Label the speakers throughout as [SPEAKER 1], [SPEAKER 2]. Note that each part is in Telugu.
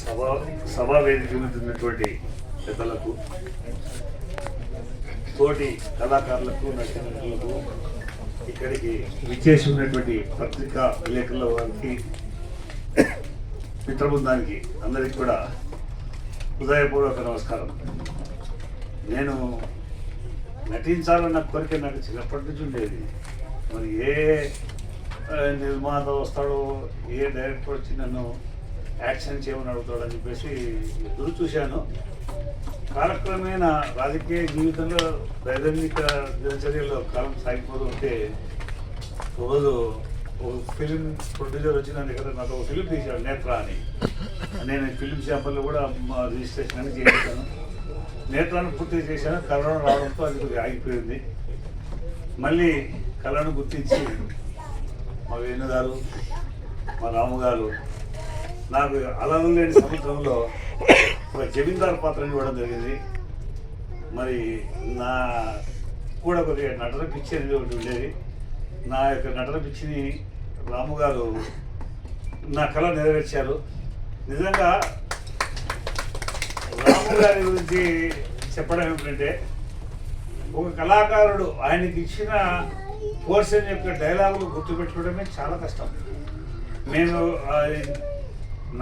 [SPEAKER 1] సభ సభా వేదిక ఉన్నటువంటి పెద్దలకు తోటి కళాకారులకు నటీనటులకు ఇక్కడికి విచ్చేసి ఉన్నటువంటి పత్రికా విలేకరుల వారికి మిత్రబృందానికి అందరికీ కూడా హృదయపూర్వక నమస్కారం. నేను నటించాలన్న కోరిక నాకు చిన్నప్పటి నుంచి ఉండేది. మరి ఏ నిర్మాత వస్తాడో ఏ డైరెక్టర్ వచ్చి నన్ను యాక్షన్ చేయమని అడుగుతాడని చెప్పేసి ఎదురు చూశాను. కాలక్రమేణా రాజకీయ జీవితంలో దైనందిక దినచర్యలో కాలం సాగిపోతూ ఉంటే రోజు ఒక ఫిలిం ప్రొడ్యూసర్ వచ్చి నన్ను ఇక్కడ నాకు ఒక ఫిలిం తీశాడు నేత్ర అని. నేను ఫిలిం ఛాంబర్లో కూడా మా రిజిస్ట్రేషన్ అని చేయించాను. నేత్రాన్ని పూర్తి చేశాను కరోనా రావడంతో అది ఆగిపోయింది. మళ్ళీ కళను గుర్తించి మా వేణు గారు మా రాముగారు నాకు అలలు లేని సముద్రంలో ఒక జమీందార్ పాత్రని ఇవ్వడం జరిగింది. మరి నా కూడా కొద్దిగా నటన పిచ్చి అనేది ఒకటి ఉండేది. నా యొక్క నటన పిచ్చిని రాముగారు నా కళ నెరవేర్చారు. నిజంగా రాము గారి గురించి చెప్పడం ఏమిటంటే ఒక కళాకారుడు ఆయనకి ఇచ్చిన పోర్షన్ యొక్క డైలాగులు గుర్తుపెట్టుకోవడమే చాలా కష్టం. నేను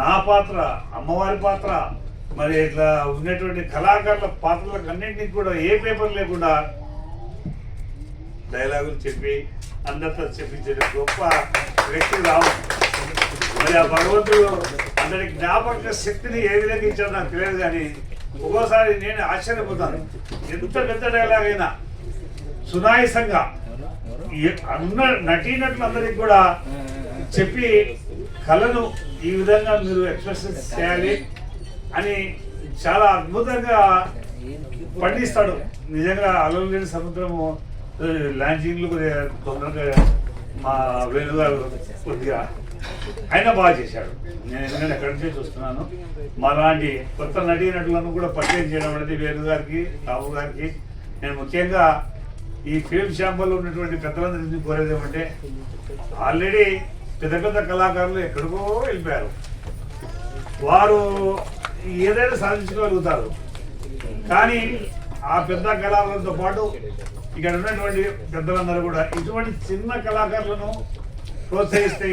[SPEAKER 1] నా పాత్ర అమ్మవారి పాత్ర మరి ఇట్లా ఉన్నటువంటి కళాకారుల పాత్రలకు అన్నింటినీ కూడా ఏ పేపర్ లేకుండా డైలాగులు చెప్పి అందరితో చెప్పించిన గొప్ప వ్యక్తి రావు మరి ఆ భగవంతుడు అందరి జ్ఞాపక శక్తిని ఏ విధంగా ఇచ్చాడో నాకు తెలియదు కానీ ఒక్కోసారి నేను ఆశ్చర్యపోతాను. ఎంత పెద్ద డైలాగ్ అయినా సునాయసంగా అన్న నటీనటులందరికీ కూడా చెప్పి కళను ఈ విధంగా మీరు ఎక్స్ప్రెషన్ చేయాలి అని చాలా అద్భుతంగా పండిస్తాడు. నిజంగా అలలు లేని సముద్రము ఆ, లాంచింగ్లు కొద్దిగా తొందరగా మా వేణుగారు కొద్దిగా ఆయన బాగా చేశాడు. నేను ఎందుకంటే ఎక్కడి నుంచే చూస్తున్నాను. మాలాంటి కొత్త నటీనటులను కూడా పరిచయం చేయడం అనేది వేణుగారికి రావు గారికి నేను ముఖ్యంగా ఈ ఫిల్మ్ ఛాంబర్లో ఉన్నటువంటి పెద్దలందరినీ కోరేది ఏమంటే ఆల్రెడీ పెద్ద పెద్ద కళాకారులు ఎక్కడికో వెళ్ళిపోయారు. వారు ఏదైనా సాధించుకోగలుగుతారు. కానీ ఆ పెద్ద కళాకారులతో పాటు ఇక్కడ ఉన్నటువంటి పెద్దలందరూ కూడా ఇటువంటి చిన్న కళాకారులను ప్రోత్సహిస్తే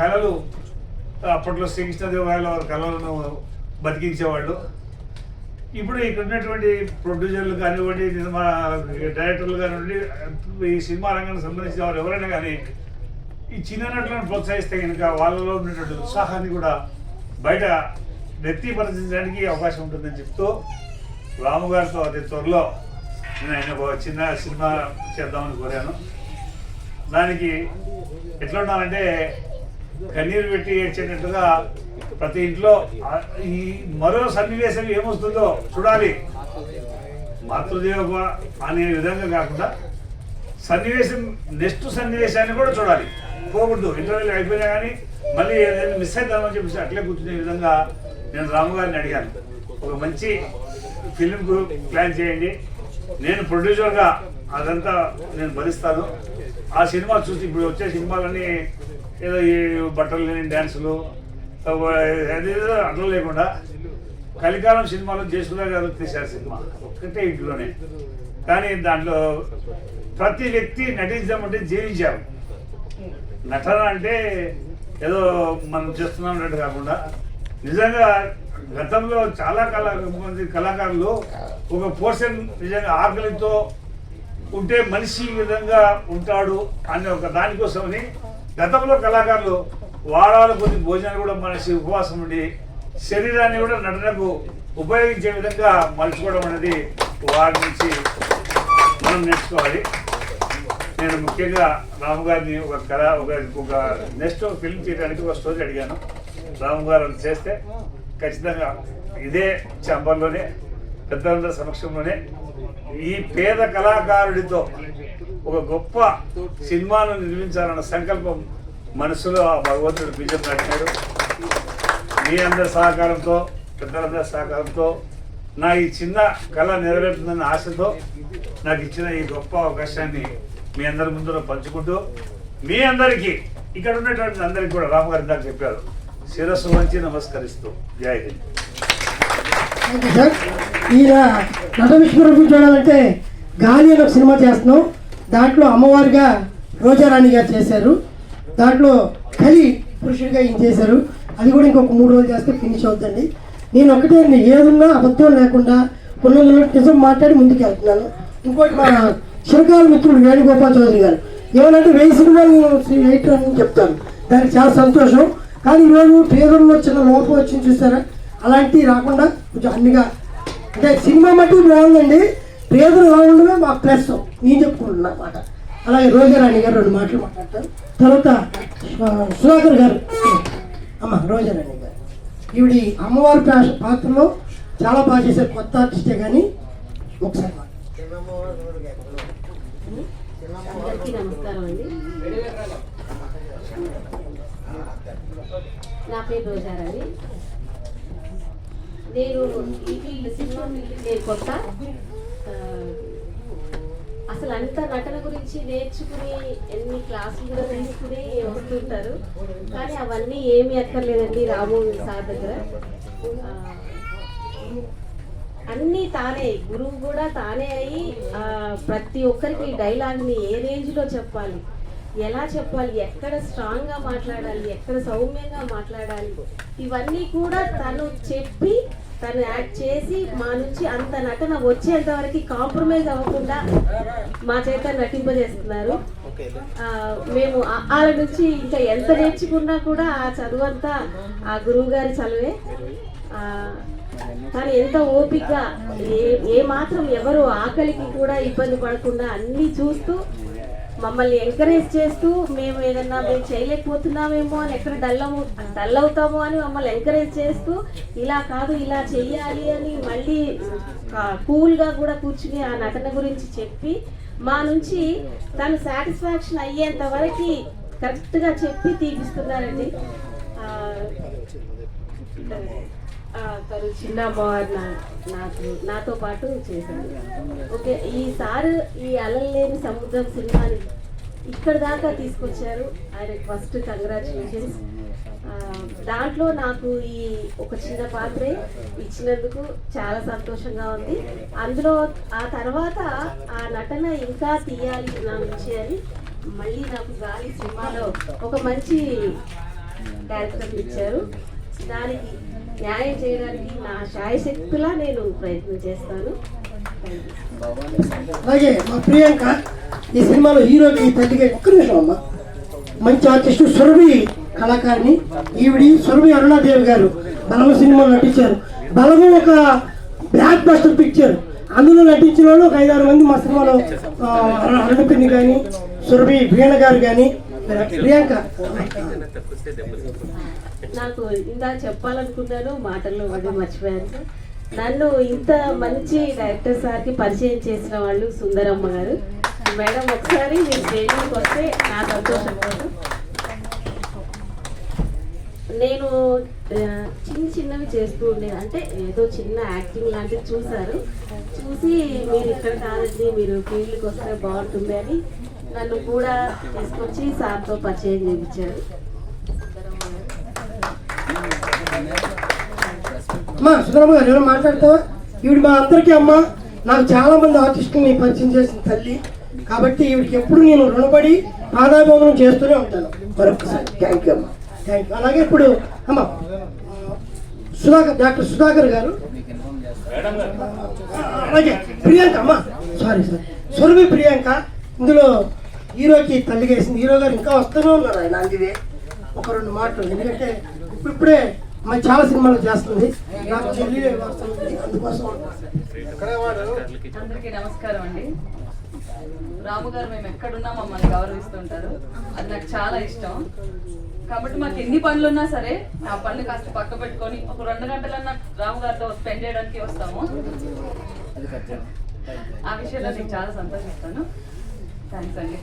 [SPEAKER 1] కళలు అప్పట్లో శ్రీకృష్ణదేవరాయల వారి కళలను బతికించేవాళ్ళు. ఇప్పుడు ఇక్కడ ఉన్నటువంటి ప్రొడ్యూసర్లు కానివ్వండి సినిమా డైరెక్టర్లు కానివ్వండి ఈ సినిమా రంగానికి సంబంధించిన వారు ఎవరైనా కానీ ఈ చిన్న నటులను ప్రోత్సహిస్తే కనుక వాళ్ళలో ఉన్నటువంటి ఉత్సాహాన్ని కూడా బయట వ్యక్తీపరచడానికి అవకాశం ఉంటుందని చెప్తూ రాము గారితో అతి త్వరలో నేను ఆయన ఒక చిన్న సినిమా చేద్దామని కోరాను. దానికి ఎట్లా ఉండాలంటే కన్నీరు పెట్టి ఏడ్చేటట్టుగా ప్రతి ఇంట్లో ఈ మరో సన్నివేశం ఏమొస్తుందో చూడాలి. మాతృదేవ అనే విధంగా కాకుండా సన్నివేశం నెక్స్ట్ సన్నివేశాన్ని కూడా చూడాలి. పోకూడదు. ఇంటర్వ్యూలు అయిపోయినా కానీ మళ్ళీ ఏదైనా మిస్ అవుతామని చెప్పేసి అట్లే కూర్చునే విధంగా నేను రాము గారిని అడిగాను. ఒక మంచి ఫిలింకు ప్లాన్ చేయండి. నేను ప్రొడ్యూసర్గా అదంతా నేను భరిస్తాను. ఆ సినిమా చూసి ఇప్పుడు వచ్చే సినిమాలన్నీ ఏదో ఈ బట్టలు లేని డ్యాన్సులు Uh, అర్థం ఏదో లేకుండా కలికాలం సినిమాలో జయసుధా గారు తీశారు సినిమా. ఒక్కటే ఇంట్లోనే. కానీ దాంట్లో ప్రతి వ్యక్తి నటించామంటే జీవించారు. నటన అంటే ఏదో మనం చేస్తున్నాం అన్నట్టు కాకుండా నిజంగా గతంలో చాలా కళా మంది కళాకారులు ఒక పోర్షన్ నిజంగా ఆకలితో ఉంటే మనిషి ఈ విధంగా ఉంటాడు అనే ఒక దానికోసమని గతంలో కళాకారులు వారాల కొద్ది భోజనాలు కూడా మనిషి ఉపవాసం ఉండి శరీరాన్ని కూడా నటనకు ఉపయోగించే విధంగా మలుచుకోవడం అనేది వారి నుంచి మనం నేర్చుకోవాలి. నేను ముఖ్యంగా రాము గారిని ఒక కళ ఒక ఒక నెక్స్ట్ ఫిల్మ్ చేయడానికి ఒక స్టోరీ అడిగాను. రాము గారు అది చేస్తే ఖచ్చితంగా ఇదే చంబర్లోనే పెద్దలందరి సమక్షంలోనే ఈ పేద కళాకారుడితో ఒక గొప్ప సినిమాను నిర్మించాలన్న సంకల్పం మనసులో ఆ భగవంతుడు బీజం నాటినాడు మీ అందరి సహకారంతో పెద్దలందరి సహకారంతో నా ఈ చిన్న కళ నెరవేరుతుందన్న ఆశతో నాకు ఇచ్చిన ఈ గొప్ప అవకాశాన్ని మీ అందరి ముందర పంచుకుంటూ మీ అందరికీ ఇక్కడ ఉన్నటువంటి అందరికీ కూడా రాము గారు ఇందాక చెప్పారు శిరస్సు వంచి నమస్కరిస్తూ. జై హింద్.
[SPEAKER 2] ఈయన నట చూడాలంటే గాలి అని ఒక సినిమా చేస్తున్నాం. దాంట్లో అమ్మవారిగా రోజారాణి గారు చేశారు. దాంట్లో కలి పురుషుడిగా ఏం చేశారు అది కూడా ఇంకొక మూడు రోజులు చేస్తే ఫినిష్ అవుతుంది నేను ఒకటే ఏదున్నా అబద్ధం లేకుండా ఉన్నలో నిజం మాట్లాడి ముందుకు వెళ్తున్నాను ఇంకోటి మా చిరకాల మిత్రుడు వేణుగోపాల్ చౌదరి గారు. ఏమనంటే వెయ్యి సినిమాలు ఎయిట్ అని చెప్తాను దానికి చాలా సంతోషం. కానీ ఈరోజు పేదల్లో చిన్న లోపం వచ్చింది చూసారా అలాంటివి రాకుండా కొంచెం అన్నిగా అంటే సినిమా మట్టి బాగుందండి. పేదలు రావడమే మా ప్లస్ నేను చెప్పుకుంటున్నా అన్నమాట. అలాగే రోజారాణి గారు రెండు మాటలు మాట్లాడతారు. తర్వాత సుధాకర్ గారు. అమ్మ రోజారాణి గారు. ఈవిడ అమ్మవారి పాత్రలో చాలా బాగా చేశారు కొత్త ఆర్టిస్టే కానీ ఒకసారి
[SPEAKER 3] నమస్కారం అండి నా పేరు రోజారాణి. నేను ఈ ఫీల్డ్ సినిమా నేను కొత్త అసలు అంత నటన గురించి నేర్చుకుని ఎన్ని క్లాసులు కూడా తీసుకుని వస్తుంటారు. కానీ అవన్నీ ఏమీ అక్కర్లేదండి రాము సార్ దగ్గర. అన్నీ తానే గురువు కూడా తానే అయి ప్రతి ఒక్కరికి డైలాగ్ని ఏ రేంజ్లో చెప్పాలి? ఎలా చెప్పాలి? ఎక్కడ స్ట్రాంగ్గా మాట్లాడాలి? ఎక్కడ సౌమ్యంగా మాట్లాడాలి? ఇవన్నీ కూడా తను చెప్పి తను యాక్ట్ చేసి మా నుంచి అంత నటన వచ్చేంత వరకు కాంప్రమైజ్ అవ్వకుండా మా చేత నటింపజేస్తున్నారు. మేము వాళ్ళ నుంచి ఇంకా ఎంత నేర్చుకున్నా కూడా ఆ చదువంతా ఆ గురువు గారి చదువే కానీ ఎంత ఓపికగా ఏ ఏ మాత్రం ఎవరు ఆకలికి కూడా ఇబ్బంది పడకుండా అన్నీ చూస్తూ మమ్మల్ని ఎంకరేజ్ చేస్తూ మేము ఏదన్నా మేము చేయలేకపోతున్నామేమో అని ఎక్కడ డల్ అవు డల్ అవుతామో అని మమ్మల్ని ఎంకరేజ్ చేస్తూ ఇలా కాదు ఇలా చెయ్యాలి అని మళ్ళీ కూల్గా కూడా కూర్చుని ఆ నటన గురించి చెప్పి మా నుంచి తను సాటిస్ఫాక్షన్ అయ్యేంత వరకు కరెక్ట్గా చెప్పి తీపిస్తున్నారండి. తను చిన్న అమ్మవారు నా నాకు నాతో పాటు చేశాను ఓకే ఈ సారు ఈ అలలేని సముద్రం సినిమాని ఇక్కడ దాకా తీసుకొచ్చారు. ఆయన ఫస్ట్ కంగ్రాచులేషన్స్ దాంట్లో నాకు ఈ ఒక చిన్న పాత్రే ఇచ్చినందుకు చాలా సంతోషంగా ఉంది. అందులో ఆ తర్వాత ఆ నటన ఇంకా తీయాలి నా నుంచి అని మళ్ళీ నాకు గాలి సినిమాలో ఒక మంచి క్యారెక్టర్ ఇచ్చారు. దానికి న్యాయం చేయడానికి నా శాయశక్తులా నేను ప్రయత్నం చేస్తాను.
[SPEAKER 2] అలాగే మా ప్రియాంక ఈ సినిమాలో హీరోకి తల్లిగా ఒక్క నిమిషం అమ్మ. మంచి ఆర్టిస్టు సురభి కళాకారిణి ఈవిడి సురభి అరుణాదేవి గారు బలము సినిమాలో నటించారు. బలము ఒక బ్లాక్ బస్టర్ పిక్చర్. అందులో నటించిన వాళ్ళు ఒక ఐదారు మంది మా సినిమాలో ఆ, అరుణపిన్ని కానీ సురభి వీణ గారు కానీ ప్రియాంక
[SPEAKER 3] నాకు ఇందాక చెప్పాలనుకున్నాను మాటల్లో పడి మర్చిపోయాను. నన్ను ఇంత మంచి డైరెక్టర్ సార్కి పరిచయం చేసిన వాళ్ళు సుందరమ్మ గారు. మేడం ఒకసారి మీరు స్టేజ్కి వస్తే నా సంతోషం. నేను చిన్న చిన్నవి చేస్తూ ఉండేది అంటే ఏదో చిన్న యాక్టింగ్ లాంటివి చూశారు. చూసి మీరు ఇక్కడ కాదండి మీరు ఫీల్డ్కి వస్తే బాగుంటుంది అని నన్ను కూడా తీసుకొచ్చి సార్తో పరిచయం చేయించారు.
[SPEAKER 2] అమ్మా సుందరమ్మ గారు ఎవరు మాట్లాడతావా? ఈవిడ మా అందరికీ అమ్మ నాకు చాలా మంది ఆర్టిస్టుని పరిచయం చేసిన తల్లి. కాబట్టి ఈవిడికి ఎప్పుడు నేను రుణపడి పాదాభివందనం చేస్తూనే ఉంటాను. మరొకసారి. థ్యాంక్ యూ అమ్మ. థ్యాంక్ యూ అలాగే ఇప్పుడు అమ్మ సుధాకర్ డాక్టర్ సుధాకర్ గారు. అలాగే ప్రియాంక అమ్మ. సారీ సార్ సురభి ప్రియాంక ఇందులో హీరోకి తల్లిగా వేసింది హీరో గారు ఇంకా వస్తూనే ఉన్నారు ఆయన. అందువే ఒక రెండు మాటలు. ఎందుకంటే ఇప్పుడిప్పుడే మరి చాలా సినిమాలు చేస్తుంది. నాకు చెల్లి వస్తుంది అందుకోసం
[SPEAKER 4] అందరికీ నమస్కారం అండి. రాము గారు మేము ఎక్కడున్నా మమ్మల్ని గౌరవిస్తుంటారు. అది నాకు చాలా ఇష్టం. కాబట్టి మాకు ఎన్ని పనులు ఉన్నా సరే ఆ పనులు కాస్త పక్క పెట్టుకొని ఒక రెండు గంటలన్నా రాము గారితో స్పెండ్ చేయడానికి వస్తాము. ఆ విషయంలో నేను చాలా సంతోషిస్తాను. థ్యాంక్స్ అండి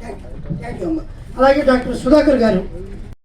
[SPEAKER 4] థ్యాంక్స్
[SPEAKER 2] థ్యాంక్ యూ అమ్మ అలాగే డాక్టర్ సుధాకర్ గారు.